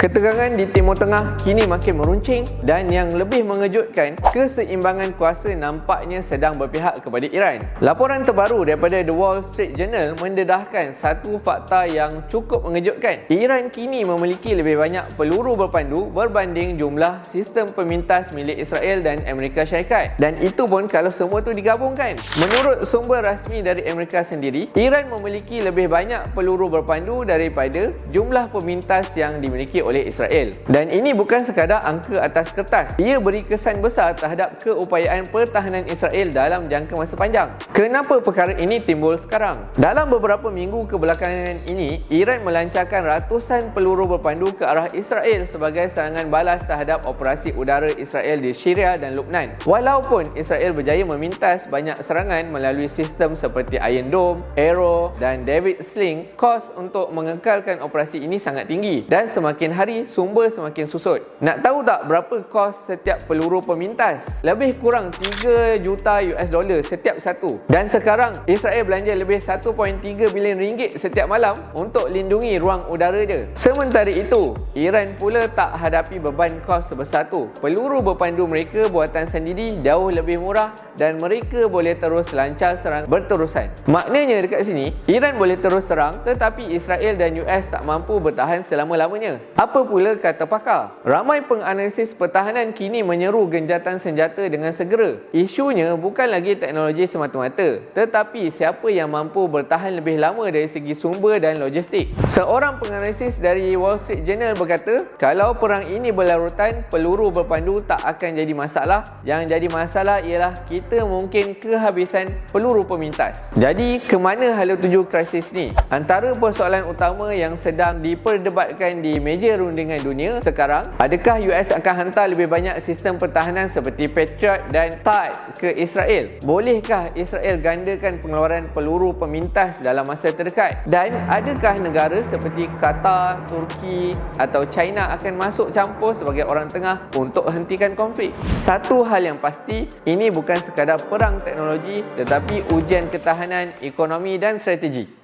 Ketegangan di Timur Tengah kini makin meruncing dan yang lebih mengejutkan, keseimbangan kuasa nampaknya sedang berpihak kepada Iran. Laporan terbaru daripada The Wall Street Journal mendedahkan satu fakta yang cukup mengejutkan. Iran kini memiliki lebih banyak peluru berpandu berbanding jumlah sistem pemintas milik Israel dan Amerika Syarikat. Dan itu pun kalau semua tu digabungkan. Menurut sumber rasmi dari Amerika sendiri, Iran memiliki lebih banyak peluru berpandu daripada jumlah pemintas yang dimiliki oleh Israel. Dan ini bukan sekadar angka atas kertas. Ia beri kesan besar terhadap keupayaan pertahanan Israel dalam jangka masa panjang. Kenapa perkara ini timbul sekarang? Dalam beberapa minggu kebelakangan ini, Iran melancarkan ratusan peluru berpandu ke arah Israel sebagai serangan balas terhadap operasi udara Israel di Syria dan Lubnan. Walaupun Israel berjaya memintas banyak serangan melalui sistem seperti Iron Dome, Arrow dan David Sling, kos untuk mengekalkan operasi ini sangat tinggi dan semakin hari sumber semakin susut. Nak tahu tak berapa kos setiap peluru pemintas? Lebih kurang 3 juta US dollar setiap satu. Dan sekarang Israel belanja lebih 1.3 bilion ringgit setiap malam untuk lindungi ruang udara je. Sementara itu, Iran pula tak hadapi beban kos sebesar tu. Peluru berpandu mereka buatan sendiri jauh lebih murah dan mereka boleh terus lancar serang berterusan. Maknanya dekat sini, Iran boleh terus serang tetapi Israel dan US tak mampu bertahan selama-lamanya. Apa pula kata pakar? Ramai penganalisis pertahanan kini menyeru genjatan senjata dengan segera. Isunya bukan lagi teknologi semata-mata, tetapi siapa yang mampu bertahan lebih lama dari segi sumber dan logistik. Seorang penganalisis dari Wall Street Journal berkata, kalau perang ini berlarutan, peluru berpandu tak akan jadi masalah. Yang jadi masalah ialah kita mungkin kehabisan peluru pemintas. Jadi, ke mana hala tuju krisis ni? Antara persoalan utama yang sedang diperdebatkan di meja rundingan dunia sekarang, adakah US akan hantar lebih banyak sistem pertahanan seperti Patriot dan THAAD ke Israel? Bolehkah Israel gandakan pengeluaran peluru pemintas dalam masa terdekat? Dan adakah negara seperti Qatar, Turki atau China akan masuk campur sebagai orang tengah untuk hentikan konflik? Satu hal yang pasti, ini bukan sekadar perang teknologi tetapi ujian ketahanan, ekonomi dan strategi.